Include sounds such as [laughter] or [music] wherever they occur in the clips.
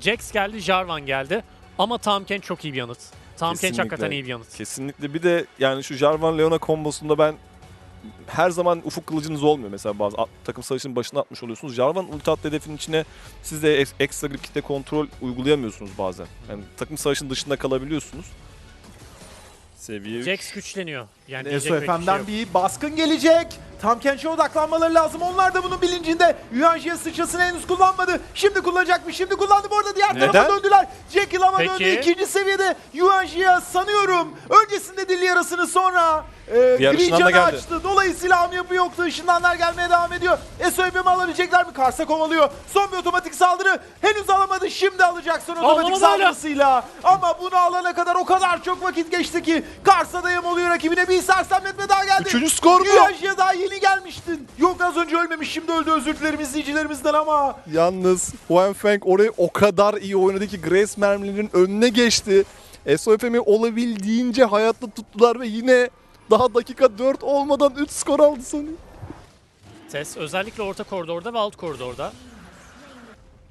Jax geldi, Jarvan geldi. Ama Tamken çok iyi bir yanıt. Tamken hakikaten iyi bir yanıt. Kesinlikle. Bir de yani şu Jarvan Leona kombosunda ben her zaman ufuk kılıcınız olmuyor. Mesela bazı at- takım savaşının başına atmış oluyorsunuz. Jarvan ulti attı hedefin içine siz de ek- ekstra grip kitle kontrol uygulayamıyorsunuz bazen. Yani takım savaşının dışında kalabiliyorsunuz. Seviye üç. Jax güçleniyor. Yani diyecek pek bir şey yok. bir baskın gelecek. Tam Kench'e odaklanmaları lazım. Onlar da bunun bilincinde. Yuanji'ye sıçrasını henüz kullanmadı. Şimdi kullanacakmış. Şimdi kullandı. Bu arada diğer Neden? tarafa döndüler. Jekyll ama Peki. döndü. ikinci seviyede Yuanji'ye sanıyorum. Öncesinde dil yarasını sonra e, Diğer gri ışınlanma canı geldi. açtı. Dolayısıyla ham yapı yoktu. Işınlanlar gelmeye devam ediyor. FM'i alabilecekler mi? Kars'a kovalıyor. Son bir otomatik saldırı. Henüz alamadı. Şimdi alacak son otomatik Alamadı hala. saldırısıyla. Ama bunu alana kadar o kadar çok vakit geçti ki Kars'a da yem oluyor rakibine. Bir sersemletme daha geldi. Üçüncü skor mu? Yuanji'ye daha yeni gelmiştin. Yok az önce ölmemiş şimdi öldü özür dilerim izleyicilerimizden ama. Yalnız Huan Feng orayı o kadar iyi oynadı ki Grace mermilerinin önüne geçti. SOFM'i olabildiğince hayatta tuttular ve yine daha dakika 4 olmadan 3 skor aldı Sony. Tess özellikle orta koridorda ve alt koridorda.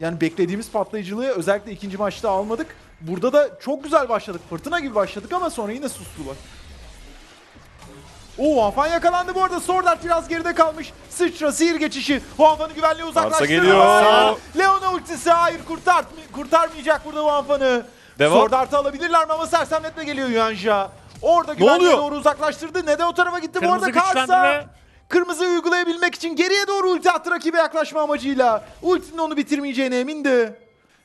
Yani beklediğimiz patlayıcılığı özellikle ikinci maçta almadık. Burada da çok güzel başladık. Fırtına gibi başladık ama sonra yine sustular. Oo Wanfan yakalandı bu arada. Sword biraz geride kalmış. Sıçra, sihir geçişi. Wanfan'ı güvenliğe uzaklaştırdı. Leona ultisi hayır kurtart kurtarmayacak burada. Devam. Sword alabilirler mi ama sersemletme geliyor Yuanjia. Orada güvenliğe oluyor? doğru uzaklaştırdı. Ne de o tarafa gitti bu Kırmızı arada Karsa. Kırmızı uygulayabilmek için geriye doğru ulti attı rakibe yaklaşma amacıyla. Ultinin onu bitirmeyeceğine emindi.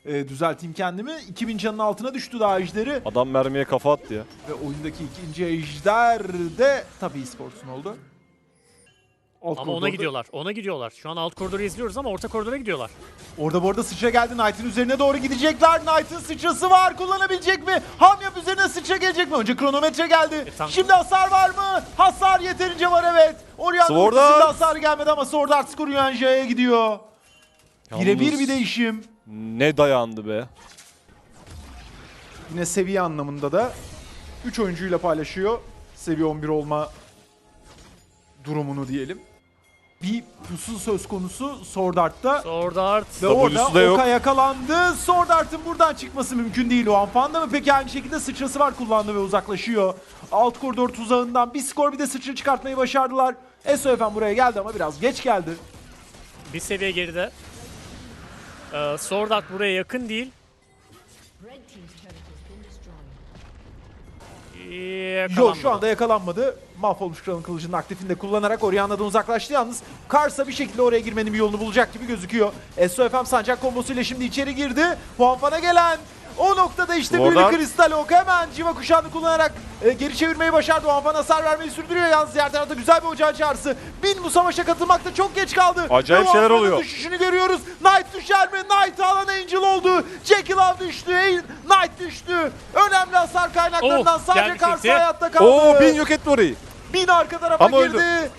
Ee, düzelteyim kendimi. 2000 canın altına düştü daha ejderi. Adam mermiye kafa attı ya. Ve oyundaki ikinci ejder de tabii eSports'un oldu. Alt Ama ona koridorda- gidiyorlar. Ona gidiyorlar. Şu an alt koridoru izliyoruz ama orta koridora gidiyorlar. Orada bu arada sıçra geldi. Knight'ın üzerine doğru gidecekler. Knight'ın sıçrası var. Kullanabilecek mi? Hamyap üzerine sıçra gelecek mi? Önce kronometre geldi. E, tam- Şimdi hasar var mı? Hasar yeterince var evet. Orianna Sword ultisinde Art. hasar gelmedi ama Sword Art skoru Yuanjia'ya gidiyor. Birebir Yalnız bir değişim. Ne dayandı be. Yine seviye anlamında da 3 oyuncuyla paylaşıyor. Seviye 11 olma durumunu diyelim. Bir pusu söz konusu Sword Art'ta. Sword Art. Ve W'su orada da yok. Oka yakalandı. Sword Art'ın buradan çıkması mümkün değil. O Anfan'da mı? Peki aynı şekilde sıçrası var kullandı ve uzaklaşıyor. Alt koridor tuzağından bir skor bir de sıçra çıkartmayı başardılar. SOFM buraya geldi ama biraz geç geldi. Bir seviye geride. Ee, Sword Art buraya yakın değil. Red Team's turret has been destroyed. Yok Yakalanmadı. şu anda yakalanmadı. Mahvolmuş kralın kılıcının aktifini de kullanarak Orianna'dan uzaklaştı yalnız. Karsa bir şekilde oraya girmenin bir yolunu bulacak gibi gözüküyor. SOFM sancak kombosuyla şimdi içeri girdi. Huanfan'a gelen o noktada işte büyülü Oradan- kristal ok hemen civa kuşağını kullanarak e, geri çevirmeyi başardı. Huanfan hasar vermeyi sürdürüyor yalnız diğer tarafta güzel bir ocağın çağrısı. Bin bu savaşa katılmakta çok geç kaldı. Acayip Ve şeyler oluyor. düşüşünü görüyoruz. Knight düşer mi? Knight alan Angel oldu. Jekyll av düştü. Knight düştü. Önemli hasar kaynaklarından Oh, sadece Kenti. hayatta kaldı. Oo bin yok etti orayı. Bin arka tarafa Ama girdi.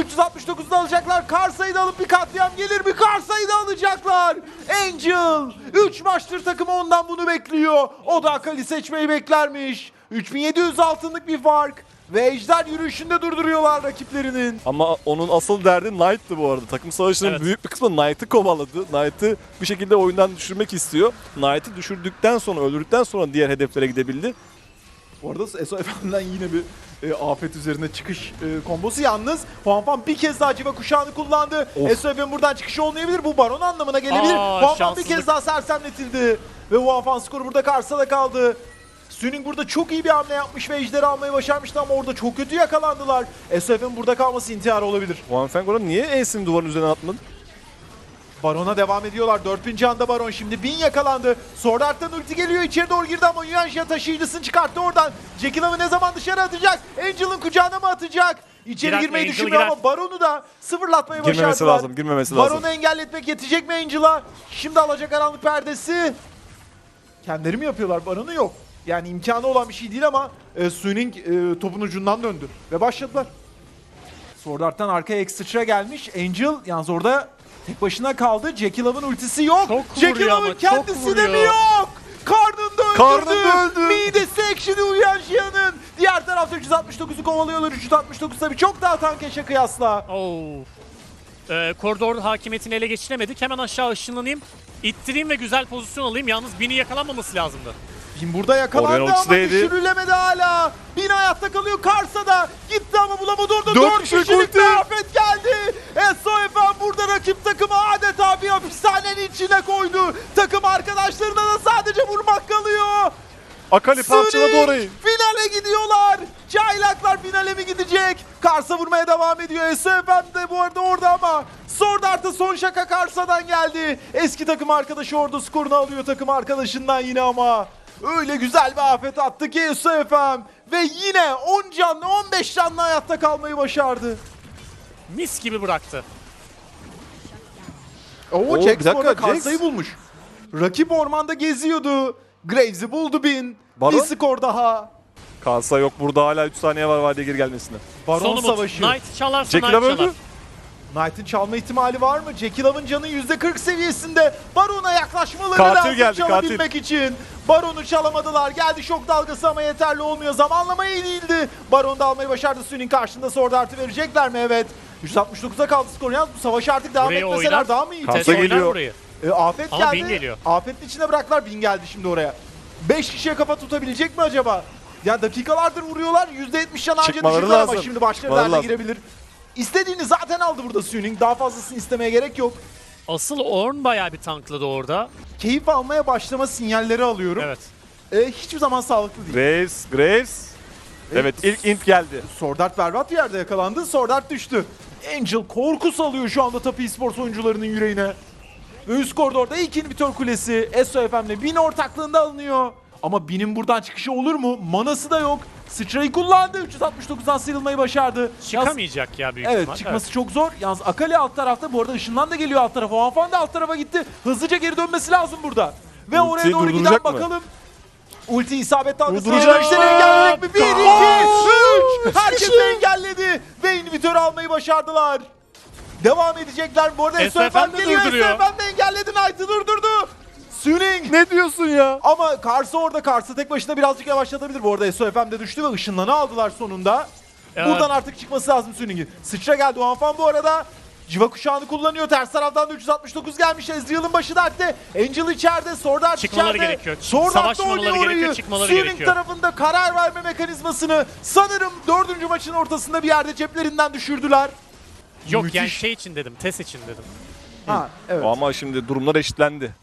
369'da alacaklar. Karsa'yı da alıp bir katliam gelir mi? Karsa'yı da alacaklar. Angel. 3 maçtır takımı ondan bunu bekliyor. O da Akali seçmeyi beklermiş. 3700 altınlık bir fark. Ve Ejder yürüyüşünde durduruyorlar rakiplerinin. Ama onun asıl derdi Knight'tı bu arada. Takım savaşının Evet. büyük bir kısmı Knight'ı kovaladı. Knight'ı bir şekilde oyundan düşürmek istiyor. Knight'ı düşürdükten sonra, öldürdükten sonra diğer hedeflere gidebildi. Bu arada SOF'den yine bir e, afet üzerine çıkış e, kombosu. Yalnız Huanfan bir kez daha civa kuşağını kullandı. Of. SOF'in buradan çıkışı olmayabilir. Bu baron anlamına gelebilir. Aa, Huanfan bir şanssızlık. kez daha sersemletildi. Ve Huanfan skoru burada Karsa'da kaldı. Suning burada çok iyi bir hamle yapmış ve ejderi almayı başarmıştı ama orada çok kötü yakalandılar. SOF'in burada kalması intihar olabilir. Juan Feng niye Ace'ini duvarın üzerine atmadı? Baron'a devam ediyorlar. 4000 canda Baron şimdi 1000 yakalandı. Sword Art'tan ulti geliyor içeri doğru girdi ama Yuanjia taşıyıcısını çıkarttı oradan. Jekyll Av'ı ne zaman dışarı atacak? Angel'ın kucağına mı atacak? İçeri Girer, girmeyi Angel düşünmüyor girer. ama Baron'u da sıfırlatmayı Girmemesi başardılar. lazım, girmemesi lazım. Baron'u engelletmek yetecek mi Angel'a? Şimdi alacak karanlık perdesi. Kendileri mi yapıyorlar? Baron'u yok. Yani imkanı olan bir şey değil ama e, Suning e, topun ucundan döndü. Ve başladılar. Sword Art'tan arkaya ekstra gelmiş. Angel yalnız orada tek başına kaldı. Jekyll Av'ın ultisi yok. Çok çok kendisi de mi yok? Karnında öldürdü. Karnında öldü. Midesi ekşidi uyuyan Jia'nın. Diğer tarafta 369'u kovalıyorlar. 369 tabii çok daha tank yaşa kıyasla. Oo. Ee, koridor hakimiyetini ele geçiremedik. Hemen aşağı ışınlanayım. ittireyim ve güzel pozisyon alayım. Yalnız Bini yakalanmaması lazımdı. Bin burada yakalandı Orion ama düşürülemedi hala. Bin hayatta kalıyor. Karsa da gitti ama bulamadı orada. Dört Dört kişilik kişilik ulti. bir afet geldi. SOFM burada rakip takımı adeta bir hapishanenin içine koydu. Takım arkadaşlarına da sadece vurmak kalıyor. Akali parçaladı orayı. Finale gidiyorlar. Çaylaklar finale mi gidecek? Karsa vurmaya devam ediyor. SFM de bu arada orada ama Sword Art'ı son şaka Karsa'dan geldi. Eski takım arkadaşı orada skorunu alıyor takım arkadaşından yine ama. Öyle güzel bir afet attı ki SFM. Ve yine 10 canlı 15 canlı hayatta kalmayı başardı. Mis gibi bıraktı. Oo, Oo, Jax bir dakika, Jax. bulmuş. Rakip ormanda geziyordu. Graves'i buldu bin. Baron? Bir skor daha. Kalsa yok burada hala 3 saniye var Vadiye geri gelmesine. Baron Son umut. savaşı. Knight çalarsa Jekyll Knight öldü. çalar. Knight'ın çalma ihtimali var mı? Jekyll Av'ın canı %40 seviyesinde. Baron'a yaklaşmaları Katil lazım geldi, çalabilmek için. Baron'u çalamadılar. Geldi şok dalgası ama yeterli olmuyor. Zamanlama iyi değildi. Baron da almayı başardı. Suning karşında Sword Art'ı verecekler mi? Evet. 169'a kaldı skor. Yalnız bu savaşı artık devam Burayı etmeseler oynar. daha mı iyi? Oynar geliyor. burayı. E, afet Ama geldi. Bin geliyor. Afetin içine bıraktılar. Bin geldi şimdi oraya. 5 kişiye kafa tutabilecek mi acaba? Ya dakikalardır vuruyorlar. %70 can Çıkmaları düşürdüler ama şimdi derde lazım. girebilir. İstediğini zaten aldı burada Suning. Daha fazlasını istemeye gerek yok. Asıl Ornn bayağı bir tankladı orada. Keyif almaya başlama sinyalleri alıyorum. Evet. E, hiçbir zaman sağlıklı değil. Graves, Graves. Evet ilk int geldi. Sword Art berbat bir yerde yakalandı. Sword Art düştü. Angel korku salıyor şu anda Tapi Esports oyuncularının yüreğine. Ve üst koridorda ilk inhibitor kulesi SOFM'le Bin ortaklığında alınıyor. Ama Bin'in buradan çıkışı olur mu? Manası da yok. Sıçrayı kullandı. 369'dan sıyrılmayı başardı. Yalnız- Çıkamayacak ya büyük Evet ihtimal. çıkması çok zor. Yalnız Akali alt tarafta. Bu arada ışınlan da geliyor alt tarafa. Hanfan da alt tarafa gitti. Hızlıca geri dönmesi lazım burada. Ve Ultiyi oraya doğru giden mı? bakalım. Ulti isabet dalgası işte engelleyecek mi? 1, 2, Aa! 3. Herkes engelledi. Ve invitörü almayı başardılar. Devam edecekler. Bu arada SFM SFM geliyor. SFM de engelledi. Knight'ı durdurdu. Suning. Ne diyorsun ya? Ama Karsa orada. Karsa tek başına birazcık yavaşlatabilir. Bu arada SOFM de düştü ve ışınlanı aldılar sonunda. Evet. Buradan artık çıkması lazım Suning'in. Sıçra geldi. Wanfan bu arada Civa kuşağını kullanıyor. Ters taraftan da 369 gelmiş. Ezreal'ın başı dertte. Angel içeride. Sword Art Çıkmaları içeride. gerekiyor. Sword Art da oynuyor gerekiyor, orayı. çıkmaları Suning gerekiyor. tarafında karar verme mekanizmasını sanırım dördüncü maçın ortasında bir yerde ceplerinden düşürdüler. Yok Müthiş. yani şey için dedim. Test için dedim. Ha evet. Ama şimdi durumlar eşitlendi.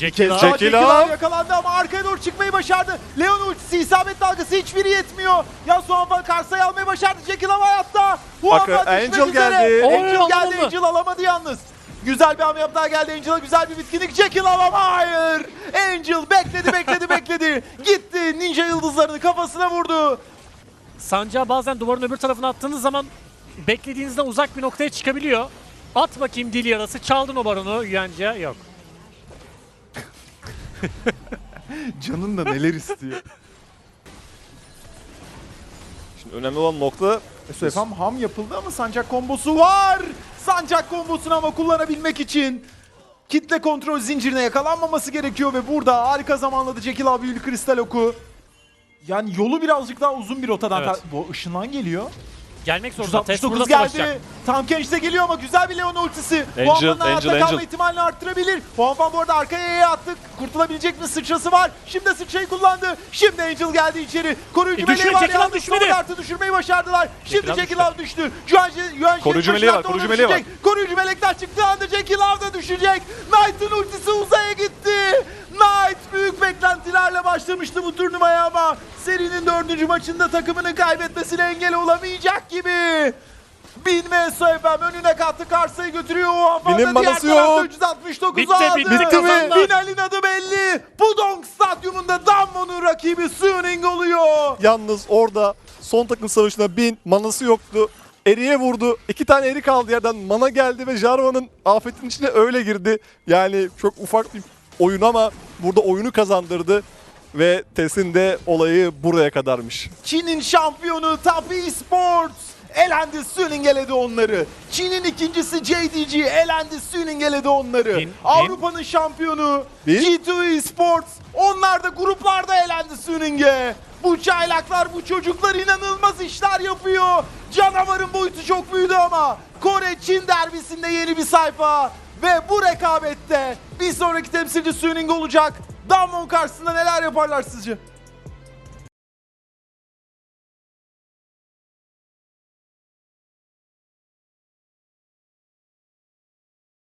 Jekyll. Jekyll Jekyll Av. yakalandı ama arkaya doğru çıkmayı başardı. Leon ultisi isabet dalgası hiçbiri yetmiyor. Ya Suanfan Karsa'yı almayı başardı. Jekyll ama hayatta. Bu düşmek Angel üzere. geldi. Oy, Angel geldi. alamadı. Angel alamadı yalnız. Güzel bir hamle yaptı daha geldi Angel'a güzel bir bitkinlik. Jekyll ama hayır. Angel bekledi bekledi [laughs] bekledi. Gitti ninja yıldızlarını kafasına vurdu. Sancağı bazen duvarın öbür tarafına attığınız zaman beklediğinizden uzak bir noktaya çıkabiliyor. At bakayım dil yarası. Çaldın o baronu Yuanca. Yok. [laughs] Canın da neler istiyor. Şimdi önemli olan nokta SFM ham yapıldı ama sancak kombosu var. Sancak kombosunu ama kullanabilmek için kitle kontrol zincirine yakalanmaması gerekiyor ve burada harika zamanladı Jekyll abi Kristal Oku. Yani yolu birazcık daha uzun bir rotadan. Evet. Bu ışınlan geliyor. Gelmek zorunda. Test burada 369 geldi. Tam Kench de geliyor ama güzel bir Leon ultisi. Angel, hayatta Angel, kalma Angel. ihtimalini arttırabilir. Huanfan bu arada arkaya E'ye attık. Kurtulabilecek mi? Sıçrası var. Şimdi sıçrayı kullandı. Şimdi Angel geldi içeri. Koruyucu E, meleği düşmedi, var. Yalnız düşmedi. Art'ı düşürmeyi başardılar. Şimdi Jekyll düştü. Koruyucu meleği var, koruyucu meleği var. Koruyucu melekler çıktığı anda Jekyll Av da düşecek. Knight'ın ultisi uzaya gitti. Knight büyük beklentilerle başlamıştı bu turnuvaya ama serinin dördüncü maçında takımının kaybetmesine engel olamayacak gibi. Bin ve SFM önüne kattı Karsa'yı götürüyor. O Bin'in diğer manası tarafta yok. 369 Bitti, aldı. bitti, Bitti mi? Finalin adı belli. Pudong Stadyumunda Damwon'un rakibi Suning oluyor. yalnız orada son takım savaşında bin manası yoktu. Eri'ye vurdu. İki tane eri kaldı yerden. Mana geldi ve Jarvan'ın afetin içine öyle girdi. Yani çok ufak bir oyun ama burada oyunu kazandırdı. Ve Tess'in de olayı buraya kadarmış. Çin'in şampiyonu Tapi Esports elendi Suning eledi onları. Çin'in ikincisi JDG elendi Suning eledi onları. Bin- Avrupa'nın şampiyonu Bin- G2 Esports onlar da gruplarda elendi Suning'e. Bu çaylaklar, bu çocuklar inanılmaz işler yapıyor. Canavarın boyutu çok büyüdü ama Kore-Çin derbisinde yeni bir sayfa. Ve bu rekabette bir sonraki temsilci Suning olacak. Damwon karşısında neler yaparlar sizce?